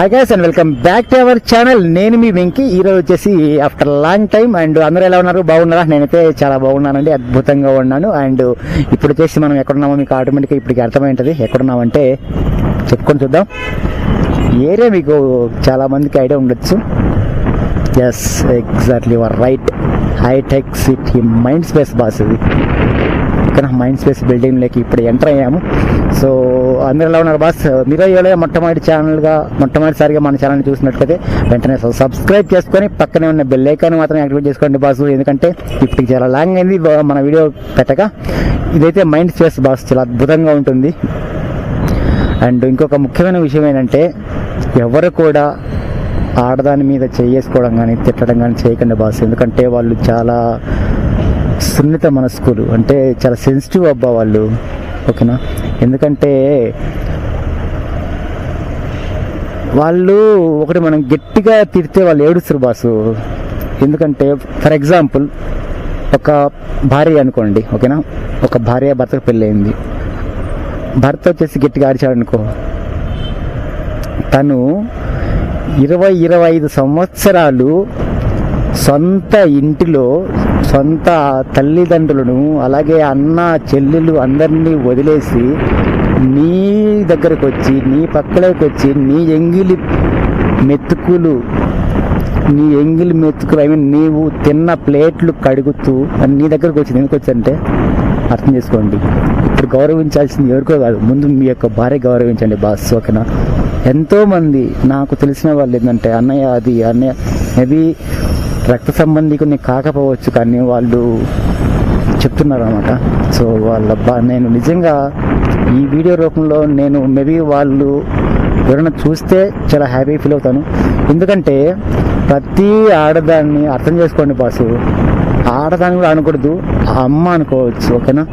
Hi guys and welcome back to our channel నేను మీ వెంకి. ఈ రోజు వచ్చేసి ఆఫ్టర్ లాంగ్ టైం అండ్ అందరూ ఎలా ఉన్నారు? బాగున్నారా? నేనైతే చాలా బాగున్నానండి. అద్భుతంగా ఉన్నాను. అండ్ ఇప్పుడు వచ్చేసి మనం ఎక్కడున్నామో మీకు ఆటోమేటిక్గా ఇప్పటికి అర్థమైంటుంది. ఎక్కడున్నామంటే చెప్పుకొని చూద్దాం. ఏరియా మీకు చాలా మందికి ఐడియా ఉండొచ్చు. Yes exactly your right Hitec City Mind Space boss ఇది. ఇక్కడ మైండ్ స్పేస్ బిల్డింగ్లోకి ఇప్పుడు ఎంటర్ అయ్యాము. సో మీరు ఎలా ఉన్నారు బాస్ మీరు ఇవాళ మొట్టమొదటి ఛానల్గా మొట్టమొదటిసారిగా మన ఛానల్ చూసినట్లయితే వెంటనే సబ్స్క్రైబ్ చేసుకొని పక్కనే ఉన్న బెల్ ఐకాన్ మాత్రం యాక్టివేట్ చేసుకోండి బాస్. ఎందుకంటే ఇప్పటికి చాలా లాంగ్ అయింది మన వీడియో పెట్టక ఇదైతే మైండ్ స్పేస్ బాస్ చాలా అద్భుతంగా ఉంటుంది. అండ్ ఇంకొక ముఖ్యమైన విషయం ఏంటంటే ఎవరు కూడా ఆడదాని మీద చేసుకోవడం కానీ తిట్టడం కానీ చేయకండి బాస్. ఎందుకంటే వాళ్ళు చాలా సున్నిత మనస్కులు అంటే చాలా సెన్సిటివ్ అబ్బా వాళ్ళు. ఓకేనా? ఎందుకంటే వాళ్ళు ఒకటి మనం గట్టిగా తిడితే వాళ్ళు ఏడుస్తారు బాసు. ఎందుకంటే ఫర్ ఎగ్జాంపుల్ ఒక భార్య అనుకోండి ఓకేనా? ఒక భార్య భర్తకు పెళ్ళయింది. భర్త వచ్చేసి గట్టిగా అరిచాడు అనుకో తను ఇరవై ఇరవై ఐదు సంవత్సరాలు సొంత ఇంటిలో సొంత తల్లిదండ్రులను అలాగే అన్న చెల్లెలు అందరినీ వదిలేసి నీ దగ్గరకు వచ్చి నీ పక్కలోకి వచ్చి నీ ఎంగిలి మెతుకులు నీ ఎంగిలి మెతుకులు ఐ మీన్ నీవు తిన్న ప్లేట్లు కడుగుతూ అని నీ దగ్గరకు వచ్చింది ఎందుకు వచ్చంటే అర్థం చేసుకోండి. ఇప్పుడు గౌరవించాల్సింది ఎవరికో కాదు. ముందు మీ యొక్క భార్య గౌరవించండి బాస్ ఓకేనా? ఎంతో మంది నాకు తెలిసిన వాళ్ళు ఏంటంటే అన్నయ్య అది అన్నయ్య మేబీ రక్త సంబంధికుని కాకపోవచ్చు కానీ వాళ్ళు చెప్తున్నారు అనమాట సో వాళ్ళ నేను నిజంగా ఈ వీడియో రూపంలో నేను మేబీ వాళ్ళు ఎవరైనా చూస్తే చాలా హ్యాపీ ఫీల్ అవుతాను. ఎందుకంటే ప్రతి ఆడదాన్ని అర్థం చేసుకోండి బాసు. ఆడదాన్ని కూడా అనకూడదు అమ్మ అనుకోవచ్చు ఓకేనా?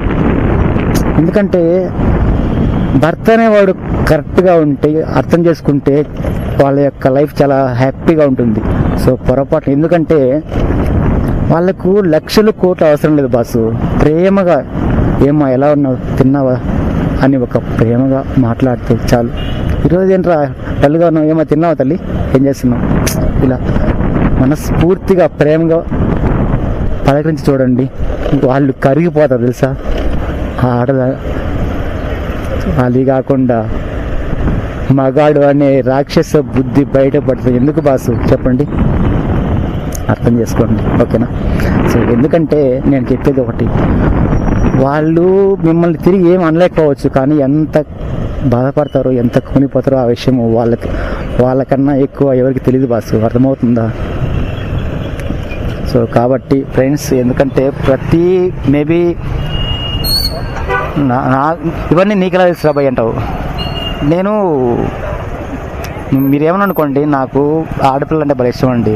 ఎందుకంటే భర్త అనేవాడు కరెక్ట్గా ఉంటే అర్థం చేసుకుంటే వాళ్ళ యొక్క లైఫ్ చాలా హ్యాపీగా ఉంటుంది. సో పొరపాటు ఎందుకంటే వాళ్ళకు లక్షలు కోట్లు అవసరం లేదు బాసు. ప్రేమగా ఏమా ఎలా ఉన్నావు? తిన్నావా? అని ఒక ప్రేమగా మాట్లాడితే చాలు. ఈరోజు ఏంట్రా డల్గా ఉన్నావు? ఏమో తిన్నావా తల్లి? ఏం చేస్తున్నావు? ఇలా మనస్ఫూర్తిగా ప్రేమగా పలకరించి చూడండి. వాళ్ళు కరిగిపోతారు తెలుసా? ఆ అది కాకుండా మగాడు అనే రాక్షస బుద్ధి బయటపడుతుంది. ఎందుకు బాసు? చెప్పండి. అర్థం చేసుకోండి. ఓకేనా? సో ఎందుకంటే నేను చెప్పేది ఒకటి. వాళ్ళు మిమ్మల్ని తిరిగి ఏం అనలేకపోవచ్చు కానీ ఎంత బాధపడతారో ఎంత కొనిపోతారో ఆ విషయం వాళ్ళకి వాళ్ళకన్నా ఎక్కువ ఎవరికి తెలియదు బాసు. అర్థమవుతుందా? సో కాబట్టి ఫ్రెండ్స్ ఎందుకంటే ప్రతి మేబీ నా నా- ఇవన్నీ నీకు తెలుసు రాబాయ్ అంటావు? నేను మీరేమని అనుకోండి నాకు ఆడపిల్ల అంటే భలే ఇష్టం అండి.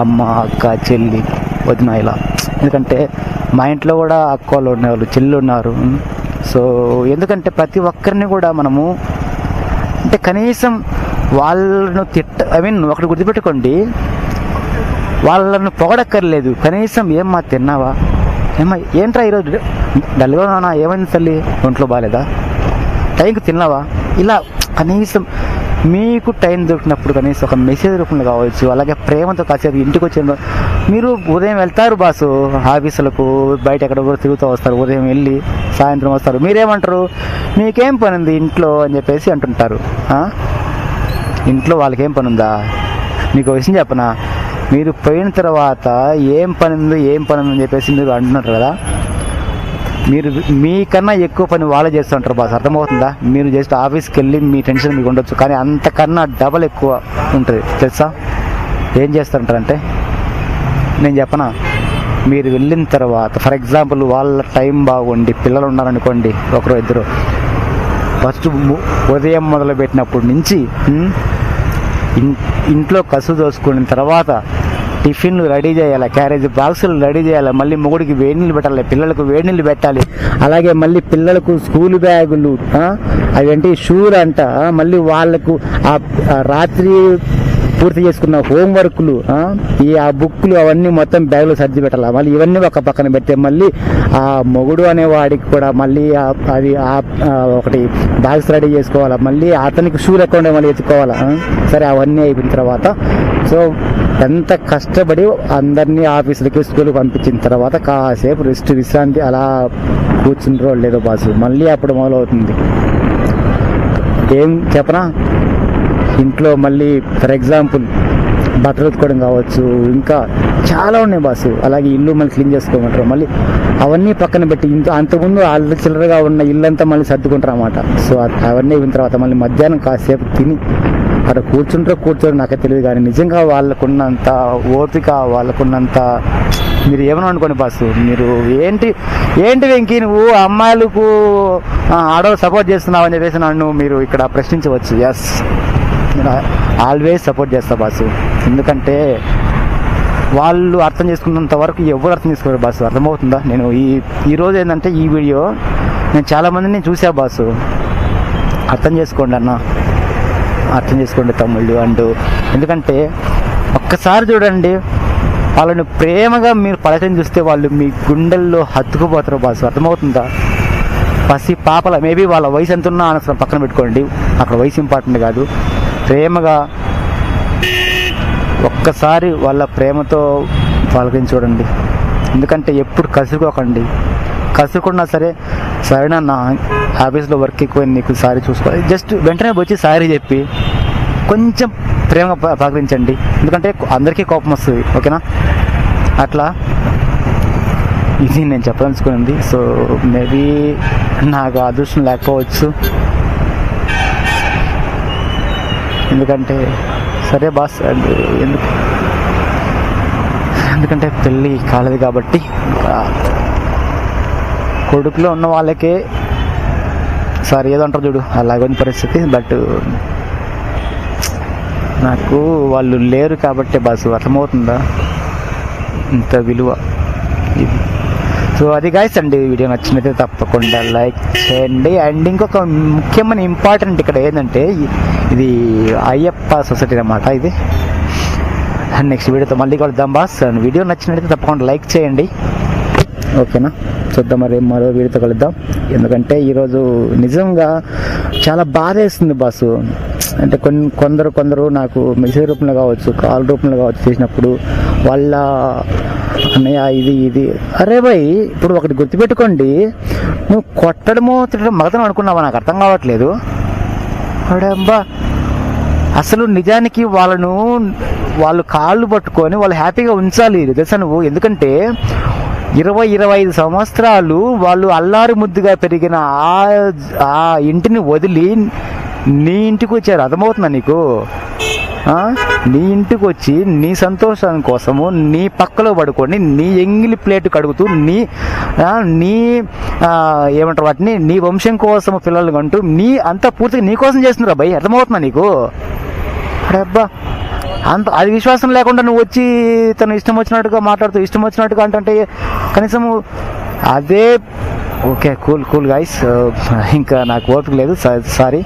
అమ్మ అక్క చెల్లి వదిన ఇలా. ఎందుకంటే మా ఇంట్లో కూడా అక్క వాళ్ళు ఉండేవాళ్ళు చెల్లి ఉన్నారు. సో ఎందుకంటే ప్రతి ఒక్కరిని కూడా మనము అంటే కనీసం వాళ్ళను తిట్ట ఐ మీన్ ఒకటి గుర్తుపెట్టుకోండి. వాళ్ళను పొగడక్కర్లేదు. కనీసం ఏమ్మా తిన్నావా? ఏమ్మా ఏంట్రా ఈరోజు? డల్గా ఉన్నానా ఏమైంది తల్లి? ఒంట్లో బాగాలేదా టైంకి తిన్నావా? ఇలా కనీసం మీకు టైం దొరికినప్పుడు కనీసం ఒక మెసేజ్ రూపంలో కావచ్చు అలాగే ప్రేమతో కాసేపు ఇంటికి వచ్చిన మీరు ఉదయం వెళ్తారు బాసు ఆఫీసులకు బయట ఎక్కడ కూడా తిరుగుతూ వస్తారు ఉదయం వెళ్ళి సాయంత్రం వస్తారు. మీరేమంటారు? మీకేం పని ఉంది ఇంట్లో అని చెప్పేసి అంటుంటారు. ఇంట్లో వాళ్ళకేం పని ఉందా మీకు విషయం చెప్పనా? మీరు పోయిన తర్వాత ఏం పని ఉంది ఏం పని ఉందని చెప్పేసి మీరు అంటున్నారు కదా? మీరు మీకన్నా ఎక్కువ పని వాళ్ళే చేస్తుంటారు బాస్. అర్థమవుతుందా? మీరు జస్ట్ ఆఫీస్కి వెళ్ళి మీ టెన్షన్ మీకు ఉండొచ్చు. కానీ అంతకన్నా డబల్ ఎక్కువ ఉంటుంది. తెలుసా? ఏం చేస్తుంటారంటే నేను చెప్పనా? మీరు వెళ్ళిన తర్వాత ఫర్ ఎగ్జాంపుల్ వాళ్ళ టైం బాగుండి పిల్లలు ఉన్నారనుకోండి ఒకరు ఇద్దరు. ఫస్ట్ ఉదయం మొదలుపెట్టినప్పటి నుంచి ఇంట్లో కసు దోసుకున్న తర్వాత టిఫిన్లు రెడీ చేయాలి? క్యారేజ్ బాక్సులు రెడీ చేయాలి? మళ్ళీ మొగుడికి వేడి నీళ్ళు పెట్టాలి పిల్లలకు వేడి నీళ్ళు పెట్టాలి. అలాగే మళ్ళీ పిల్లలకు స్కూల్ బ్యాగులు అవేంటి షూలు అంట మళ్ళీ వాళ్ళకు ఆ రాత్రి పూర్తి చేసుకున్న హోంవర్క్లు ఈ ఆ బుక్లు అవన్నీ మొత్తం బ్యాగ్లో సర్ది పెట్టాలి? మళ్ళీ ఇవన్నీ ఒక పక్కన పెడితే మళ్ళీ ఆ మొగుడు అనే వాడికి కూడా మళ్ళీ అది ఆ- ఒకటి బ్యాగ్స్ రెడీ చేసుకోవాలా? మళ్ళీ అతనికి షూలు ఎక్కడ మళ్ళీ ఎత్తుకోవాలా? సరే అవన్నీ అయిపోయిన తర్వాత సో ఎంత కష్టపడి అందరినీ ఆఫీసులకి స్కూల్కి పంపించిన తర్వాత కాసేపు రెస్ట్ విశ్రాంతి అలా కూర్చుంటారో లేదో బాసు. మళ్ళీ అప్పుడు మొదలవుతుంది. ఏం చెప్పనా? ఇంట్లో మళ్ళీ ఫర్ ఎగ్జాంపుల్ బట్టలు ఉతుకోవడం కావచ్చు ఇంకా చాలా ఉన్నాయి బాసు. అలాగే ఇల్లు మళ్ళీ క్లీన్ చేసుకోమంటారు. మళ్ళీ అవన్నీ పక్కన పెట్టి ఇంత అంతకుముందు అల్లరి చిల్లరగా ఉన్న ఇల్లంతా మళ్ళీ సర్దుకుంటారు అన్నమాట సో అవన్నీ అయిన తర్వాత మళ్ళీ మధ్యాహ్నం కాసేపు తిని అక్కడ కూర్చుంటారో కూర్చోరు నాకే తెలియదు కానీ నిజంగా వాళ్ళకున్నంత ఓపిక వాళ్ళకున్నంత మీరు ఏమని అనుకోండి బాసు? మీరు ఏంటి ఏంటి వెంకీ నువ్వు అమ్మాయిలకు ఆ, ఆడవాళ్ళు సపోర్ట్ చేస్తున్నావు అని చెప్పేసి నన్ను మీరు ఇక్కడ ప్రశ్నించవచ్చు. ఎస్ నేను ఆల్వేస్ సపోర్ట్ చేస్తా బాసు. ఎందుకంటే వాళ్ళు అర్థం చేసుకున్నంత వరకు ఎవరు అర్థం చేసుకోరు బాసు. అర్థమవుతుందా? నేను ఈ ఈరోజు ఏంటంటే ఈ వీడియో నేను చాలా మందిని చూసా బాసు. అర్థం చేసుకోండి అన్న. అర్థం చేసుకోండి తమ్ముళ్ళు అంటూ. ఎందుకంటే ఒక్కసారి చూడండి వాళ్ళని ప్రేమగా మీరు పలకని చూస్తే వాళ్ళు మీ గుండెల్లో హత్తుకుపోతారు బాసు. అర్థమవుతుందా? పసి పాపల మేబీ వాళ్ళ వయసు ఎంత ఉన్నా అనవసరం పక్కన పెట్టుకోండి. అక్కడ వయసు ఇంపార్టెంట్ కాదు. ప్రేమగా ఒక్కసారి వాళ్ళ ప్రేమతో పలకరించి చూడండి. ఎందుకంటే ఎప్పుడు కసురుకోకండి. కసురుకున్నా సరే సరేనా నా ఆఫీస్లో వర్క్ ఎక్కువ నీకు సారీ చూసుకో. జస్ట్ వెంటనే వచ్చి సారీ చెప్పి కొంచెం ప్రేమగా ప- పలకరించండి ఎందుకంటే అందరికీ కోపం వస్తుంది ఓకేనా? అట్లా ఇది నేను చెప్పదలుచుకున్నది. సో మేబీ నాకు అదృష్టం లేకపోవచ్చు. ఎందుకంటే సరే బాస్ ఎందుకు? ఎందుకంటే పెళ్ళి కాలేదు కాబట్టి కొడుకులో ఉన్న వాళ్ళకే సార్ ఏదో అంటారు చూడు అలాగని పరిస్థితి. బట్ నాకు వాళ్ళు లేరు కాబట్టి బస్సు అర్థమవుతుందా? ఇంత విలువ. సో అది గాయస్ అండి. వీడియో నచ్చినైతే తప్పకుండా లైక్ చేయండి. అండ్ ఇంకొక ముఖ్యమైన ఇంపార్టెంట్ ఇక్కడ ఏంటంటే ఇది అయ్యప్ప సొసైటీ అనమాట ఇది. అండ్ నెక్స్ట్ వీడియోతో మళ్ళీ కలుద్దాం బాస్ అండ్ వీడియో నచ్చినట్లయితే తప్పకుండా లైక్ చేయండి. ఓకేనా చూద్దాం మరి మరో వీడియోతో కలుద్దాం. ఎందుకంటే ఈరోజు నిజంగా చాలా బాధ వేస్తుంది బాసు అంటే కొన్ని కొందరు కొందరు నాకు మెసేజ్ రూపంలో కావచ్చు కాల్ రూపంలో కావచ్చు చేసినప్పుడు వాళ్ళ అన్నయ్య ఇది ఇది. అరే భయ్ ఇప్పుడు ఒకటి గుర్తుపెట్టుకోండి. నువ్వు కొట్టడమో తిట్టడం మగతనం అనుకున్నావా? నాకు అర్థం కావట్లేదు. అడబ్బా అసలు నిజానికి వాళ్ళను వాళ్ళు కాళ్ళు పట్టుకొని వాళ్ళు హ్యాపీగా ఉంచాలి తెలుసా నువ్వు? ఎందుకంటే ఇరవై ఇరవై ఐదు సంవత్సరాలు వాళ్ళు అల్లారి ముద్దుగా పెరిగిన ఆ ఆ ఇంటిని వదిలి నీ ఇంటికి వచ్చారు అర్థమవుతుందా నీకు? నీ ఇంటికి వచ్చి నీ సంతోషం కోసము నీ పక్కలో పడుకొని నీ ఎంగిలి ప్లేట్ కడుగుతూ నీ నీ ఏమంటారు వాటిని నీ వంశం కోసం పిల్లలు అంటూ నీ అంతా పూర్తిగా నీ కోసం చేస్తున్నారు అబ్బాయి అర్థమవుతుందా నీకు? అబ్బా అంత అది విశ్వాసం లేకుండా నువ్వు వచ్చి తను ఇష్టం వచ్చినట్టుగా మాట్లాడుతూ ఇష్టం వచ్చినట్టుగా అంటే కనీసం అదే ఓకే కూల్ కూల్ గాయస్ ఇంకా నాకు ఓపిక లేదు సారీ.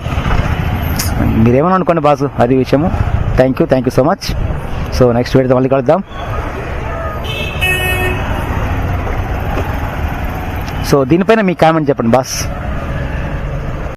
మీరేమని అనుకోండి బాసు అది విషయము. Thank you thank you so much so next video మళ్ళీ కలుద్దాం. సో దీనిపైన మీ కామెంట్ చెప్పండి బాస్.